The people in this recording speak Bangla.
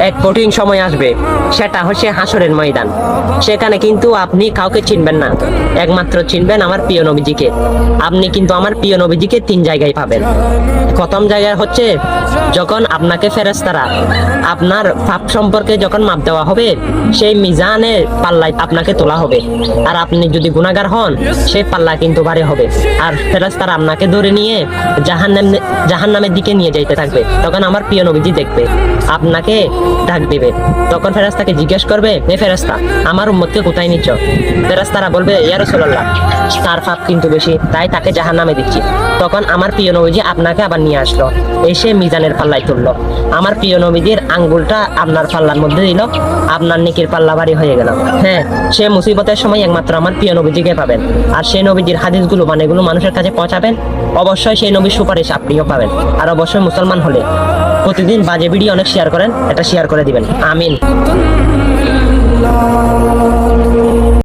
এক কঠিন সময় আসবে। সেটা হচ্ছে হাসরের ময়দান। সেখানে কিন্তু আপনি কাউকে চিনবেন না। একমাত্র চিনবেন আমার প্রিয় নবীজিকে। আপনি কিন্তু আমার প্রিয় নবীজিকে তিন জায়গায় পাবেন। প্রথম জায়গায় হচ্ছে যখন আপনাকে ফেরেস্তারা আপনার পাপ সম্পর্কে যখন মাপ দেওয়া হবে, সেই মিজানের পাল্লায় আপনাকে তোলা হবে। আর আপনি যদি গুণাগার হন, সেই পাল্লা কিন্তু ভারী হবে। আর ফেরেস্তারা আপনাকে ধরে নিয়ে জাহান্নাম জাহান নামের দিকে নিয়ে যাইতে থাকবে। তখন আমার প্রিয় নবীজি দেখবে। আপনাকে ডাক দিবে। তখন ফেরেস্তাকে জিজ্ঞেস করবে এ ফেরেস্তা, আমার উম্মতকে কোথায় নিচ্ছ? ফেরেস্তারা বলবে, ইয়া রাসূলুল্লাহ। তার পাপ কিন্তু বেশি, তাই তাকে জাহান নামে দিচ্ছি। তখন আমার প্রিয় নবীজি আপনাকে আবার নিয়ে আসলো, এসে মিজানের পাল্লায় তুললো। আমার প্রিয় নবীজির আঙ্গুলটা আপনার পাল্লার মধ্যে দিল, আপনার নিকির পাল্লা বাড়ি হয়ে গেল। হ্যাঁ সে মুসিবতের সময় একমাত্র আমার প্রিয় নবীজিকে পাবেন। আর সেই নবীজির হাদিসগুলো মানে এগুলো মানুষের কাছে পৌঁছাবেন। অবশ্যই সেই নবীর সুপারিশ আপনিও পাবেন। আর অবশ্যই মুসলমান হলে প্রতিদিন বাজে ভিডিও অনেক শেয়ার করেন এটা শেয়ার করে দিবেন। আমিন।